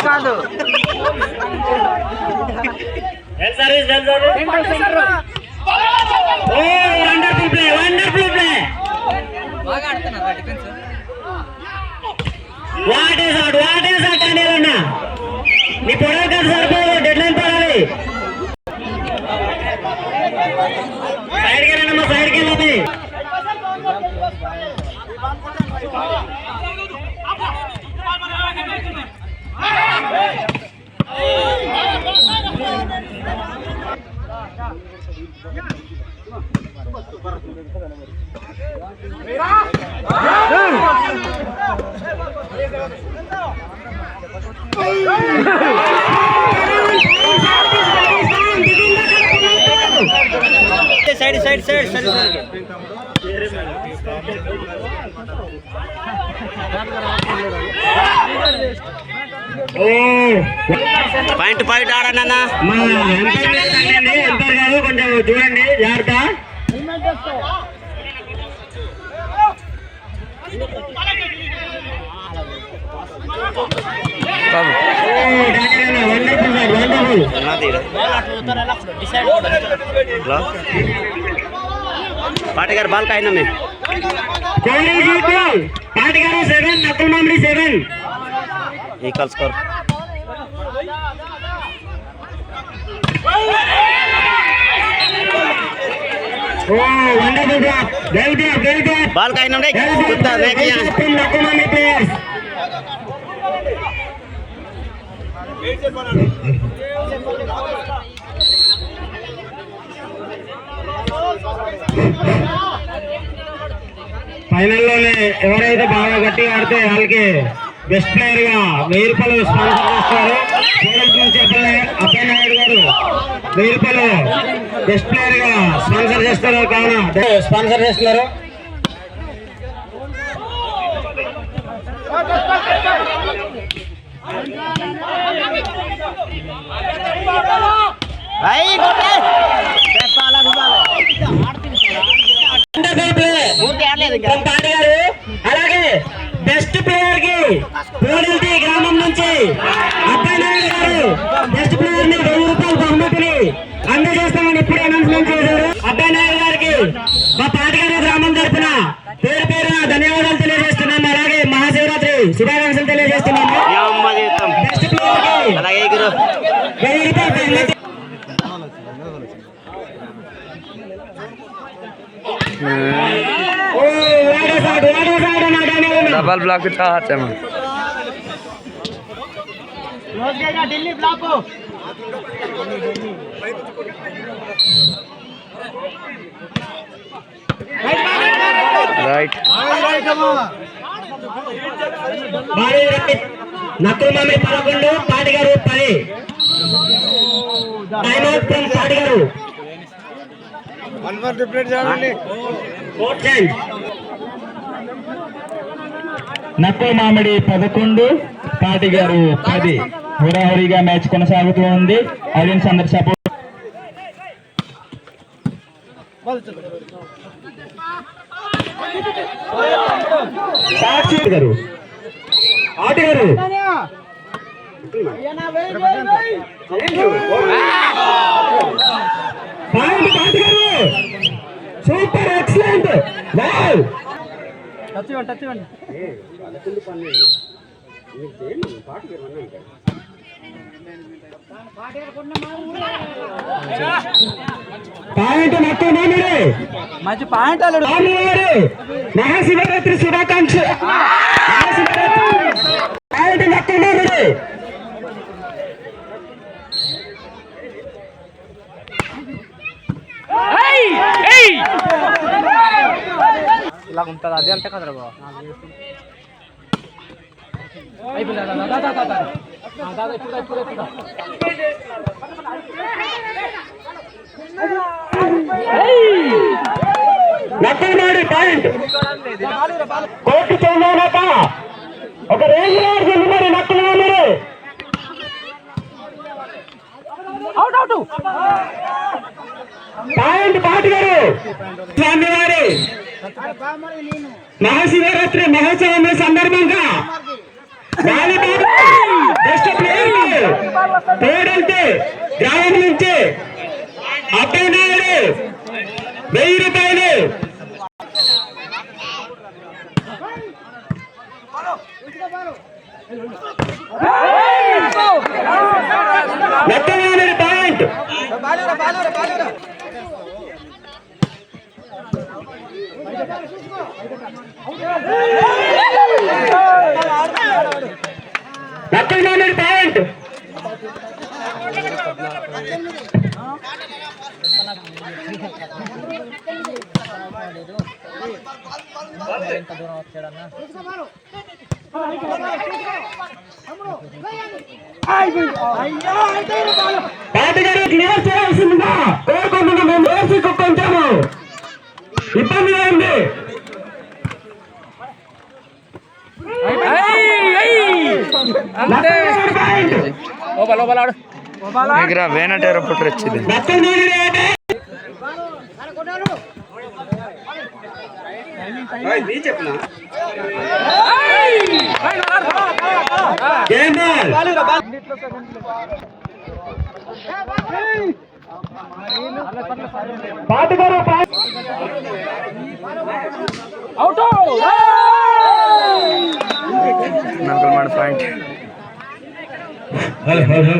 కాదు wonderful play wonderful play బాగా ఆడుతున్నారు defence what is out what is out అనేదన్నా నీ పొడవు కాదు సరిపోదు డెడ్ లైన్ పడాలి. సైడ్కి వెళ్ళండి సైడ్కి వెళ్ళండి సైడ్ సైడ్ సైడ్ సైడ్ ఓ పాయింట్ పాయింట్ ఆడన్నా మా ఎంపైర్ తగిలింది ఎంపైర్ గారు కొంచెం చూడండి జాగ్రత్త వండర్ఫుల్ సార్ వండర్ఫుల్ పాటగారు బాల్ కాయన మేము Kohli Jeetu Pati garu Nakul Mamidi seven equal score. Oh wonderful drop well drop well drop ball కాయన Nakul మామిడి ప్లేయర్స్ ఫైనల్లోనే ఎవరైతే బాగా గట్టిగా ఆడితే వాళ్ళకి బెస్ట్ ప్లేయర్గా వెయ్యి రూపాయలు స్పాన్సర్ చేస్తారు. చూడడం నుంచి నాయుడు గారు వెయ్యి రూపాయలు బెస్ట్ ప్లేయర్గా స్పాన్సర్ చేస్తారు. కావున స్పాన్సర్ చేస్తున్నారు. Wonderful పాటి గారు. అలాగే బెస్ట్ ప్లేయర్కి పూడిల్తి గ్రామం నుంచి అబ్బాయి నాయుడు గారు. బెస్ట్ ప్లేయర్ని వెయ్యి రూపాయల బహుమతిని అందజేస్తామని ఇప్పుడే అనౌన్స్మెంట్ చేశారు. అబ్బాయి నాయుడు గారికి మా పాటిగారు గ్రామం తరపున పేరు పేరున ధన్యవాదాలు తెలియజేస్తున్నాము అలాగే మహాశివరాత్రి శుభాకాంక్షలు తెలియజేస్తున్నాము బెస్ట్ ప్లేయర్కి వెయ్యి రూపాయల బహుమతి ఓ వాడేసాడు వాడేసాడు నా ధన్యవాదాలు డబల్ బ్లాక్ చాచమ్మ రైట్ భారీ రైట్ నక్కుల మామి పదకొండు పాటి గారు పది టైమ్ అవుట్ ఫ్రమ్ పాటి గారు కోట్ చేంజ్ నక్కో మామిడి పదకొండు కాటి గారు పది. హురాహురిగా మ్యాచ్ కొనసాగుతూ ఉంది. ఆడియన్స్ అందరు సపోర్ట్ సాక్షి గారు. ఆట గారు. పాయింట్ పాటి గారు పాయింట్ మొత్తం మామిడి మంచి పాయింట్ మహాశివరాత్రి శుభాకాంక్ష మహాశివరాత్రి పాయింట్ మొత్తం మామిడి ఇలా ఉంటుంది అదే అంతే కదరా బాబు నక్కలమాడి పాయింట్. కోర్టు చందానక ఒక రేంజ్ మరి నక్కలమాడి పాయింట్ పాటి గారు. స్వామివారి. మహాశివరాత్రి మహోత్సవం సందర్భంగా వాలీబాల్ బెస్ట్ ప్లేయర్ తోడంతే గ్రామం నుంచి అబ్బాయి నాయుడు వెయ్యి రూపాయలు. మొత్తం పాయింట్. మొత్తం పాయింట్ పాటగారు క్లియర్ చేయాల్సిందిగా కోరుకుంటున్నాము మేము వేసి కొంచెము పాయింట్ దగ్గర వేనటేర పుట్టు వచ్చింది బాల్ పాటగారు పాయింట్ నకల్ మన పాయింట్. Hello hello.